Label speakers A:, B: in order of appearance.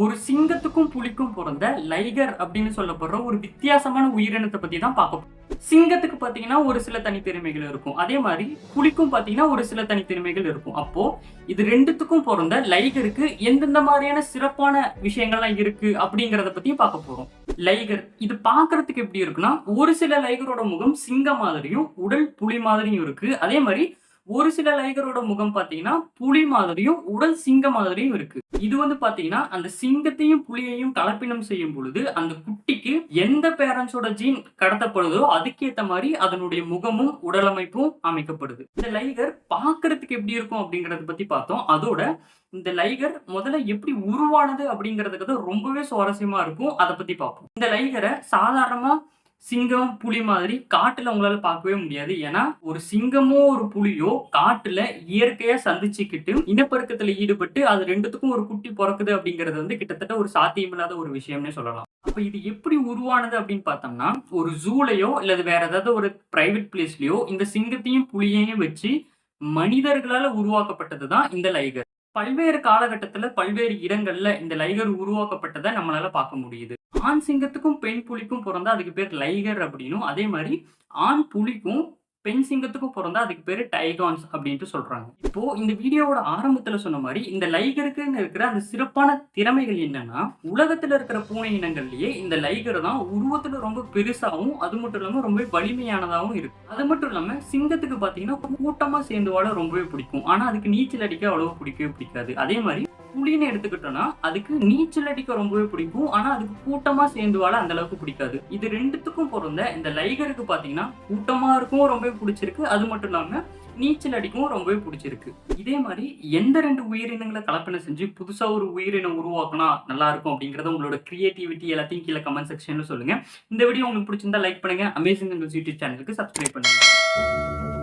A: ஒரு சிங்கத்துக்கும் புலிக்கும் பிறந்த லைகர் அப்படின்னு சொல்லப்படுற ஒரு வித்தியாசமான உயிரினத்தை பத்தி தான் பார்க்க சிங்கத்துக்கு பார்த்தீங்கன்னா ஒரு சில தனித்திறமைகள் இருக்கும். அதே மாதிரி புலிக்கும் பார்த்தீங்கன்னா ஒரு சில தனித்திறமைகள் இருக்கும். அப்போ இது ரெண்டுத்துக்கும் பிறந்த லைகருக்கு எந்தெந்த மாதிரியான சிறப்பான விஷயங்கள்லாம் இருக்கு அப்படிங்கிறத பத்தியும் பார்க்க போறோம். லைகர் இது பார்க்கறதுக்கு எப்படி இருக்குன்னா ஒரு சில லைகரோட முகம் சிங்கம் மாதிரியும் உடல் புலி மாதிரியும் இருக்கு. அதே மாதிரி ஒரு சில லைகரோட முகம் பாத்தீங்கன்னா புலி மாதிரியும் உடல் சிங்க மாதிரியும் இருக்கு. இது வந்து பாத்தீங்கன்னா அந்த சிங்கத்தையும் புலியையும் கலப்பினம் செய்யும் பொழுது அந்த குட்டிக்கு எந்த பேரண்ட்ஸோட ஜீன் கடத்தப்படுதோ அதுக்கேத்த மாதிரி அதனுடைய முகமும் உடலமைப்பும் அமைக்கப்படுது. இந்த லைகர் பார்க்கறதுக்கு எப்படி இருக்கும் அப்படிங்கறத பத்தி பார்த்தோம். அதோட இந்த லைகர் முதல்ல எப்படி உருவானது அப்படிங்கிறதுக்கு ரொம்பவே சுவாரஸ்யமா இருக்கும். அதை பத்தி பார்ப்போம். இந்த லைகரை சாதாரணமா சிங்கம் புலி மாதிரி காட்டில் உங்களால் பார்க்கவே முடியாது. ஏன்னா ஒரு சிங்கமோ ஒரு புலியோ காட்டில் இயற்கையாக சந்திச்சுக்கிட்டு இனப்பெருக்கத்தில் ஈடுபட்டு அது ரெண்டுத்துக்கும் ஒரு குட்டி பிறக்குது அப்படிங்கிறது வந்து கிட்டத்தட்ட ஒரு சாத்தியமில்லாத ஒரு விஷயம்னே சொல்லலாம். அப்போ இது எப்படி உருவானது அப்படின்னு பார்த்தோம்னா ஒரு ஜூலையோ இல்லை வேற ஏதாவது ஒரு பிரைவேட் பிளேஸ்லயோ இந்த சிங்கத்தையும் புலியையும் வச்சு மனிதர்களால் உருவாக்கப்பட்டது தான் இந்த லைகர். பல்வேறு காலகட்டத்தில் பல்வேறு இடங்களில் இந்த லைகர் உருவாக்கப்பட்டதை நம்மளால் பார்க்க முடியுது. ஆண் சிங்கத்துக்கும் பெண் புலிக்கும் பிறந்தா அதுக்கு பேர் லைகர் அப்படின்னும். அதே மாதிரி ஆண் புலிக்கும் பெண் சிங்கத்துக்கும் பிறந்தா அதுக்கு பேர் டைகான்ஸ் அப்படின்ட்டு சொல்றாங்க. இப்போ இந்த வீடியோவோட ஆரம்பத்துல சொன்ன மாதிரி இந்த லைகருக்குன்னு இருக்கிற அந்த சிறப்பான திறமைகள் என்னன்னா உலகத்துல இருக்கிற பூனை இனங்கள்லயே இந்த லைகர் தான் உருவத்துல ரொம்ப பெருசாகவும் அது மட்டும் இல்லாம ரொம்ப வலிமையானதாகவும் இருக்கு. அது மட்டும் இல்லாம சிங்கத்துக்கு பாத்தீங்கன்னா கூட்டமா சேர்ந்து வாழ ரொம்பவே பிடிக்கும். ஆனா அதுக்கு நீச்சல் அடிக்க அவ்வளவு பிடிக்கவே பிடிக்காது. அதே மாதிரி புலின்னு எடுத்துக்கிட்டோம்னா அதுக்கு நீச்சல் அடிக்க ரொம்பவே பிடிக்கும். ஆனா அதுக்கு கூட்டமா சேர்ந்து வாழ அந்த அளவுக்கு பிடிக்காது. இது ரெண்டுத்துக்கும் பிறந்த இந்த லைகருக்கு பாத்தீங்கன்னா கூட்டமா இருக்கும் ரொம்பவே பிடிச்சிருக்கு. அது மட்டும் இல்லாம நீச்சல் அடிக்கவும் ரொம்பவே பிடிச்சிருக்கு. இதே மாதிரி எந்த ரெண்டு உயிரினங்களை கலப்பனை செஞ்சு புதுசா ஒரு உயிரினம் உருவாக்கினா நல்லா இருக்கும் அப்படிங்கறத உங்களோட கிரியேட்டிவிட்டி எல்லாத்தையும் கீழே கமெண்ட் செக்ஷன்ல சொல்லுங்க. இந்த வீடியோ உங்களுக்கு பிடிச்சிருந்தா லைக் பண்ணுங்க. அமேசிங் யூடியூப் சேனலுக்கு சப்ஸ்கிரைப் பண்ணுங்க.